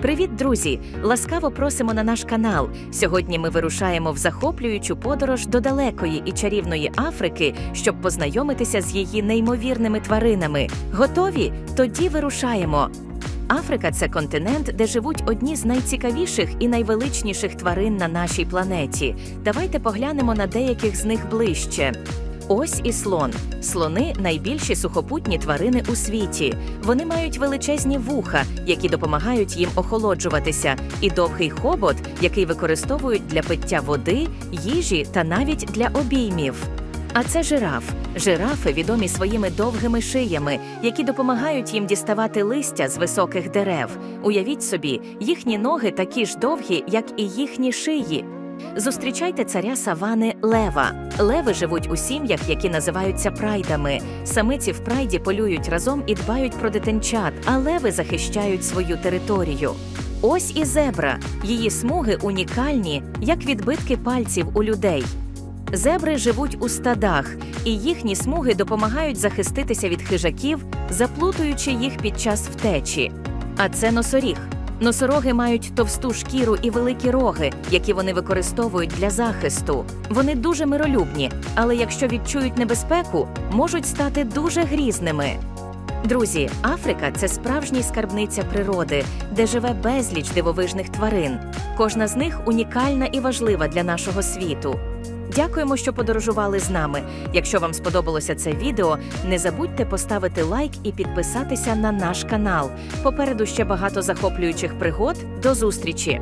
Привіт, друзі! Ласкаво просимо на наш канал. Сьогодні ми вирушаємо в захоплюючу подорож до далекої і чарівної Африки, щоб познайомитися з її неймовірними тваринами. Готові? Тоді вирушаємо. Африка це континент, де живуть одні з найцікавіших і найвеличніших тварин на нашій планеті. Давайте поглянемо на деяких з них ближче. Ось і слон. Слони найбільші сухопутні тварини у світі. Вони мають величезні вуха, які допомагають їм охолоджуватися, і довгий хобот, який використовують для пиття води, їжі та навіть для обіймів. А це жираф. Жирафи відомі своїми довгими шиями, які допомагають їм діставати листя з високих дерев. Уявіть собі, їхні ноги такі ж довгі, як і їхні шиї. Зустрічайте царя савани лева. Леви живуть у сім'ях, які називаються прайдами. Самиці в прайді полюють разом і дбають про дитинчат, а леви захищають свою територію. Ось і зебра. Її смуги унікальні, як відбитки пальців у людей. Зебри живуть у стадах, і їхні смуги допомагають захиститися від хижаків, заплутуючи їх під час втечі. А це носоріг. Носороги мають товсту шкіру і великі роги, які вони використовують для захисту. Вони дуже миролюбні, але якщо відчують небезпеку, можуть стати дуже грізними. Друзі, Африка це справжній скарбниця природи, де живе безліч дивовижних тварин. Кожна з них унікальна і важлива для нашого світу. Дякуємо, що подорожували з нами. Якщо вам сподобалося це відео, не забудьте поставити лайк і підписатися на наш канал. Попереду ще багато захоплюючих пригод. До зустрічі!